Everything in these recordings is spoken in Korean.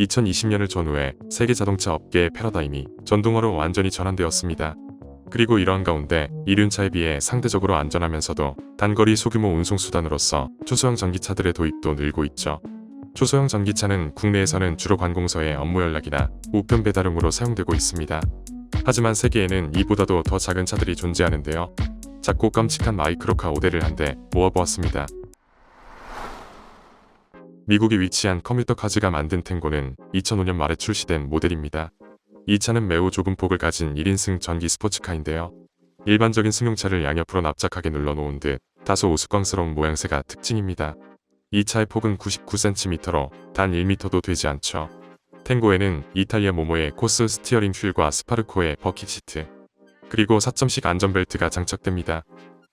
2020년을 전후해 세계 자동차 업계의 패러다임이 전동화로 완전히 전환되었습니다. 그리고 이러한 가운데 이륜차에 비해 상대적으로 안전하면서도 단거리 소규모 운송수단으로서 초소형 전기차들의 도입도 늘고 있죠. 초소형 전기차는 국내에서는 주로 관공서의 업무 연락이나 우편 배달용으로 사용되고 있습니다. 하지만 세계에는 이보다도 더 작은 차들이 존재하는데요. 작고 깜찍한 마이크로카 5대를 한대 모아보았습니다. 미국에 위치한 컴퓨터 카즈가 만든 탱고는 2005년 말에 출시된 모델입니다. 이 차는 매우 좁은 폭을 가진 1인승 전기 스포츠카인데요. 일반적인 승용차를 양옆으로 납작하게 눌러놓은 듯 다소 우스꽝스러운 모양새가 특징입니다. 이 차의 폭은 99cm로 단 1m도 되지 않죠. 탱고에는 이탈리아 모모의 코스 스티어링 휠과 스파르코의 버킷 시트, 그리고 4점식 안전벨트가 장착됩니다.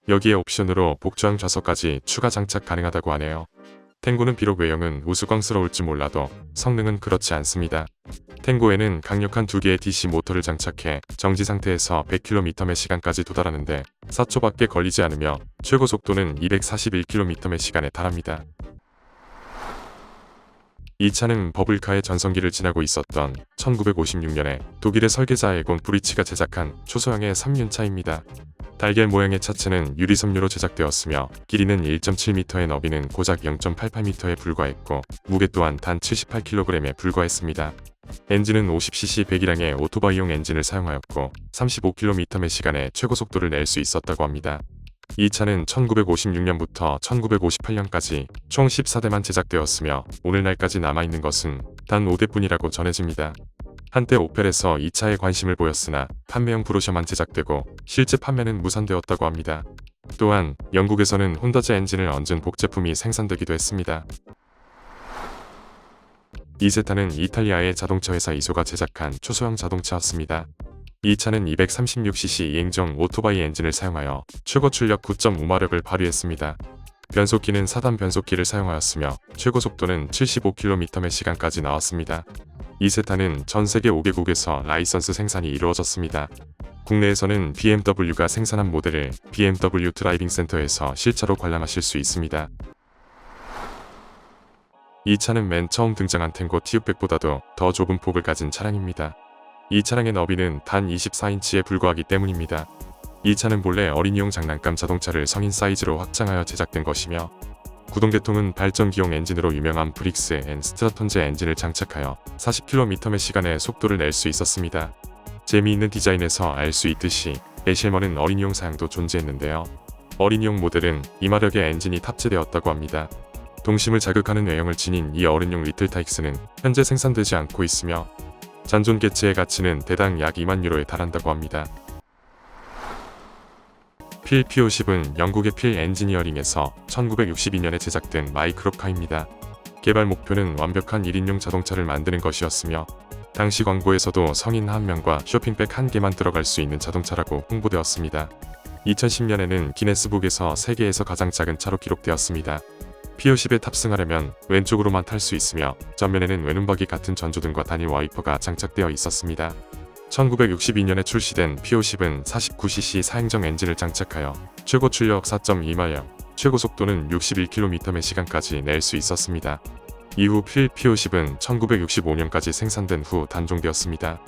여기에 옵션으로 복주항 좌석까지 추가 장착 가능하다고 하네요. 탱고는 비록 외형은 우스꽝스러울지 몰라도 성능은 그렇지 않습니다. 탱고에는 강력한 두 개의 DC 모터를 장착해 정지 상태에서 100km 의 시간까지 도달하는데 4초밖에 걸리지 않으며 최고 속도는 241km 의 시간에 달합니다. 이 차는 버블카의 전성기를 지나고 있었던 1956년에 독일의 설계자 에곤 브리치가 제작한 초소형의 3륜차입니다. 달걀 모양의 차체는 유리 섬유로 제작되었으며 길이는 1.7m의 너비는 고작 0.88m에 불과했고 무게 또한 단 78kg에 불과했습니다. 엔진은 50cc 100이량의 오토바이용 엔진을 사용하였고 35km의 시간에 최고 속도를 낼 수 있었다고 합니다. 이 차는 1956년부터 1958년까지 총 14대만 제작되었으며 오늘날까지 남아있는 것은 단 5대뿐이라고 전해집니다. 한때 오펠에서 이 차에 관심을 보였으나 판매용 브로셔만 제작되고 실제 판매는 무산되었다고 합니다. 또한 영국에서는 혼다제 엔진을 얹은 복제품이 생산되기도 했습니다. 이세타는 이탈리아의 자동차 회사 이소가 제작한 초소형 자동차였습니다. 이 차는 236cc 이행정 오토바이 엔진을 사용하여 최고 출력 9.5마력을 발휘했습니다. 변속기는 4단 변속기를 사용하였으며 최고 속도는 75km의 시간까지 나왔습니다. 이 세타는 전 세계 5개국에서 라이선스 생산이 이루어졌습니다. 국내에서는 BMW가 생산한 모델을 BMW 드라이빙 센터에서 실차로 관람하실 수 있습니다. 이 차는 맨 처음 등장한 탱고 T600보다도 더 좁은 폭을 가진 차량입니다. 이 차량의 너비는 단 24인치에 불과하기 때문입니다. 이 차는 본래 어린이용 장난감 자동차를 성인 사이즈로 확장하여 제작된 것이며 구동계통은 발전기용 엔진으로 유명한 브릭스 앤 스트라톤제 엔진을 장착하여 40km의 시간에 속도를 낼 수 있었습니다. 재미있는 디자인에서 알 수 있듯이 에실머는 어린이용 사양도 존재했는데요. 어린이용 모델은 이마력의 엔진이 탑재되었다고 합니다. 동심을 자극하는 외형을 지닌 이 어른용 리틀 타익스는 현재 생산되지 않고 있으며 잔존 개체의 가치는 대당 약 2만 유로에 달한다고 합니다. 필 P50은 영국의 필 엔지니어링에서 1962년에 제작된 마이크로카입니다. 개발 목표는 완벽한 1인용 자동차를 만드는 것이었으며 당시 광고에서도 성인 한 명과 쇼핑백 한 개만 들어갈 수 있는 자동차라고 홍보되었습니다. 2010년에는 기네스북에서 세계에서 가장 작은 차로 기록되었습니다. P50에 탑승하려면 왼쪽으로만 탈 수 있으며 전면에는 외눈박이 같은 전조등과 단일 와이퍼가 장착되어 있었습니다. 1962년에 출시된 P50은 49cc 사행정 엔진을 장착하여 최고 출력 4.2마력, 최고 속도는 61km의 시간까지 낼 수 있었습니다. 이후 필 P50은 1965년까지 생산된 후 단종되었습니다.